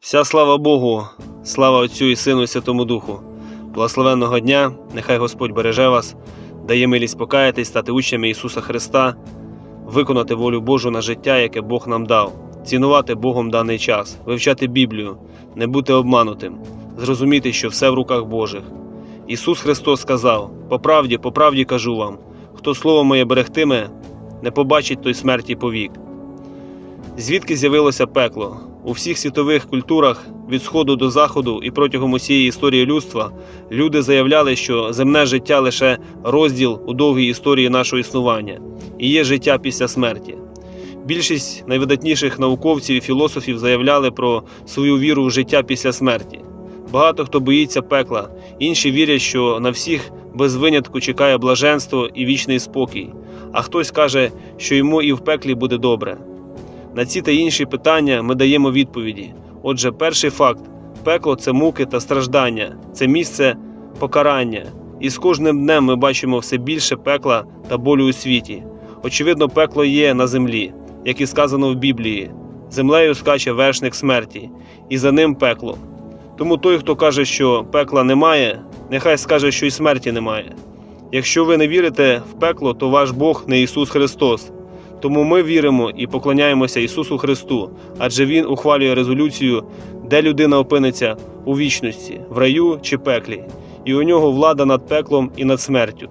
Вся слава Богу, слава Отцю і Сину і Святому Духу. Благословенного дня, нехай Господь береже вас, дає милість покаятись, стати учнями Ісуса Христа, виконати волю Божу на життя, яке Бог нам дав, цінувати Богом даний час, вивчати Біблію, не бути обманутим, зрозуміти, що все в руках Божих. Ісус Христос сказав: По правді, по правді кажу вам, хто слово моє берегтиме, не побачить той смерті повік. Звідки з'явилося пекло? У всіх світових культурах від сходу до заходу і протягом усієї історії людства люди заявляли, що земне життя лише розділ у довгій історії нашого існування і є життя після смерті. Більшість найвидатніших науковців і філософів заявляли про свою віру в життя після смерті. Багато хто боїться пекла, інші вірять, що на всіх без винятку чекає блаженство і вічний спокій, а хтось каже, що йому і в пеклі буде добре. На ці та інші питання ми даємо відповіді. Отже, перший факт: пекло це муки та страждання, це місце покарання. І з кожним днем ми бачимо все більше пекла та болю у світі. Очевидно, пекло є на землі, як і сказано в Біблії. Землею скаче вершник смерті, і за ним пекло. Тому той, хто каже, що пекла немає, нехай скаже, що й смерті немає. Якщо ви не вірите в пекло, то ваш Бог не Ісус Христос. Тому ми віримо і поклоняємося Ісусу Христу, адже Він ухвалює резолюцію, де людина опиниться у вічності, в раю чи пеклі, і у нього влада над пеклом і над смертю.